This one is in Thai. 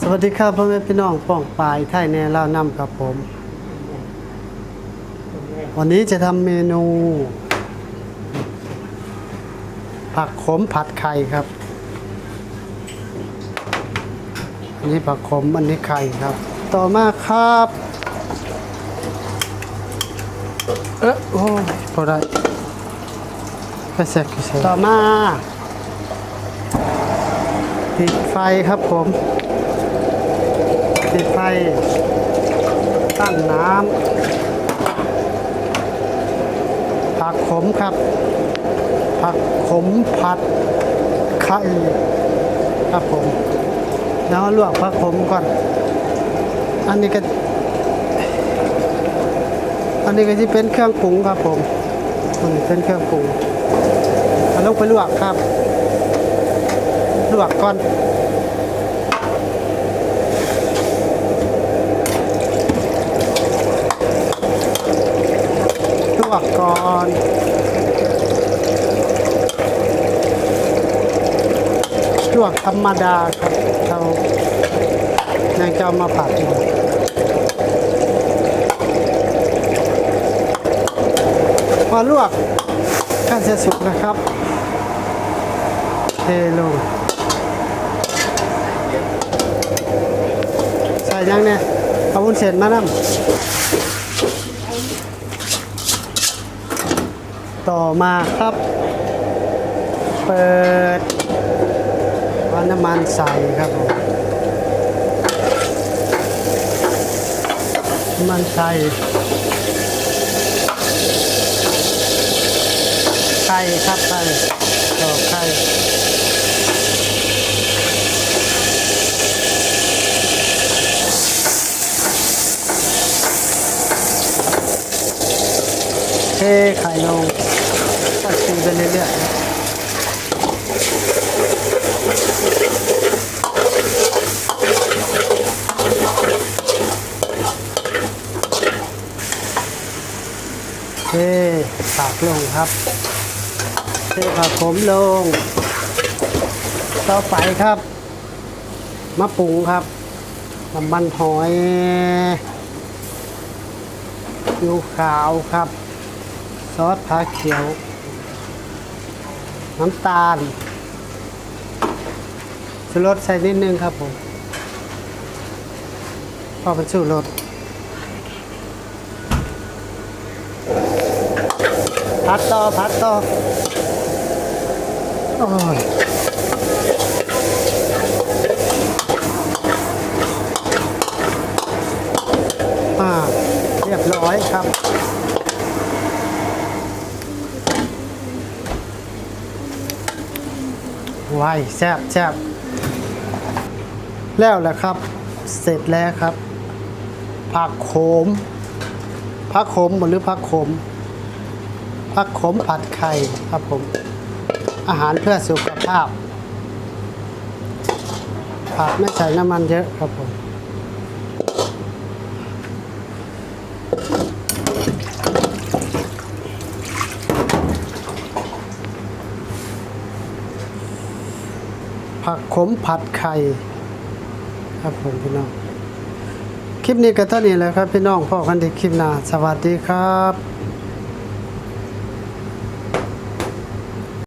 สวัสดีครับพ่อแม่พี่น้องป้องปลายไทยแน่เล่านำครับผม วันนี้จะทำเมนู ผักขมผัดไข่ครับ อันนี้ผักขมอันนี้ไข่ครับ ต่อมาครับ เออโอ้พอได้ไปแซกใส่ต่อมาติดไฟครับผม ติดไฟ ตั้งน้ำผักขมครับ ผักขมผัดไข่ครับผมแล้วลวกผักขมก่อน อันนี้ก็ อันนี้ก็จะเป็นเครื่องปรุงครับผมอันเป็นเครื่องปรุงเอาลงไปลวกครับ ลวกก่อน ลวกก่อนลวกธรรมดาครับเรายังจะมาผัดอยู่พอลวกก็จะสุกนะครับเทลงใส่ยังเนี่ยเอาวุ้นเส้นมานำ ต่อมาครับ เปิดเอาน้ำมันใส่ครับผมน้ำมันใส่ไข่ครับไข่ต่อไข่เทไข่ลง ก็ตีไปเรื่อยๆเทผักลงครับ เทผักขมลง ต่อไปครับมะปรุงครับน้ำมันหอยยูขาวครับ ซอสผาเขียว น้ำตาลชูรสใส่นิดนึงครับผมพอเป็นชูรสพัดต่อพัดต่อโอ้ยอ่าเรียบร้อยครับ ไวแซบแซบแล้วแหละครับ เสร็จแล้วครับ ผักโขม ผักโขมหรือผักโขม ผักโขมผัดไข่ครับผม อาหารเพื่อสุขภาพ ผักไม่ใส่น้ำมันเยอะครับผม ผักขมผัดไข่ครับผมพี่น้อง คลิปนี้ก็เท่านี้แล้วครับพี่น้องพ่อกันดีคลิปหน้า สวัสดีครับ